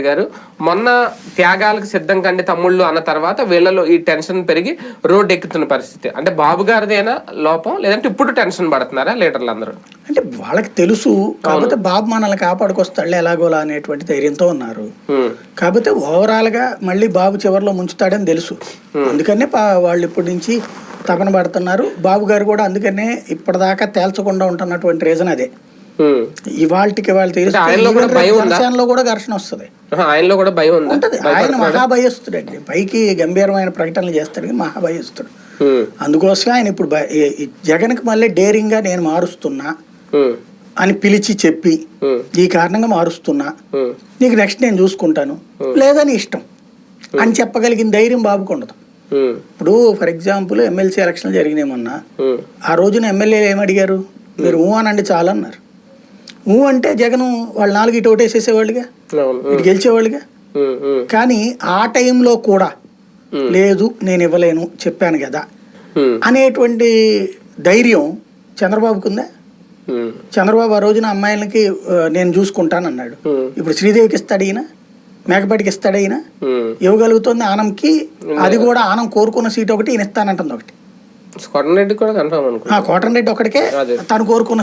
గారు. మొన్న త్యాగాలకు సిద్ధం కండి తమ్ముళ్ళు అన్న తర్వాత వీళ్ళలో ఈ టెన్షన్ పెరిగి రోడ్డు ఎక్కుతున్న పరిస్థితి. అంటే బాబు గారిదేనా లోపం? లేదంటే ఇప్పుడు టెన్షన్ పడుతున్నారా లీడర్లు అందరూ? అంటే వాళ్ళకి తెలుసు కాకపోతే బాబు మనల్ని కాపాడుకొస్తాడులే ఎలాగోలా అనేటువంటి ధైర్యంతో ఉన్నారు. కాకపోతే ఓవరాల్గా మళ్ళీ బాబు చివరిలో ముంచుతాడని తెలుసు. అందుకనే వాళ్ళు ఇప్పటి నుంచి తపన పడుతున్నారు. బాబు గారు కూడా అందుకనే ఇప్పటిదాకా తేల్చకుండా ఉంటున్నటువంటి రీజన్ అదే. ఇవాళకి వాళ్ళు కూడా ఘర్షణ వస్తుంది. ఆయనలో కూడా భయం ఉంటది. ఆయన మహాభయస్తుడండి పైకి గంభీరమైన ప్రకటనలు చేస్తాడు మహాభయస్తుడు ఉమ్, అందుకోసమే ఆయన ఇప్పుడు జగన్కి మళ్ళీ డేరింగ్గా నేను మారుస్తున్నా అని పిలిచి చెప్పి ఈ కారణంగా మారుస్తున్నా నీకు నెక్స్ట్ నేను చూసుకుంటాను. లేదని ఇష్టం అని చెప్పగలిగిన ధైర్యం బాబుకు ఉండదు. ఇప్పుడు ఫర్ ఎగ్జాంపుల్ ఎమ్మెల్సీ ఎలక్షన్లు జరిగినాయి మొన్న. ఆ రోజున ఎమ్మెల్యేలు ఏమడిగారు? మీరు ఊ అనండి చాలన్నారు. ఊ అంటే జగన్ వాళ్ళు నాలుగు ఇటు ఓటేసేసేవాళ్ళుగా ఇటు గెలిచేవాళ్ళుగా. కానీ ఆ టైంలో కూడా. లేదు నేను ఇవ్వలేను చెప్పాను కదా. అనేటువంటి ధైర్యం చంద్రబాబుకు ఉందా? చంద్రబాబు ఆ రోజున అమ్మాయిలకి నేను చూసుకుంటాను అన్నాడు. ఇప్పుడు శ్రీదేవికి ఇస్తాడు ఈయన మేకపాటికి ఇస్తాడు ఈయన. ఇవ్వగలుగుతుంది ఆనంకి అది కూడా ఆనం కోరుకున్న సీట్ ఒకటి ఈయన ఇస్తానంటుంది ఒకటి. కొట్టరెడ్డి కూడా కన్ఫర్మ్ కోటన్ రెడ్డి ఒకటికే. తను కోరుకున్న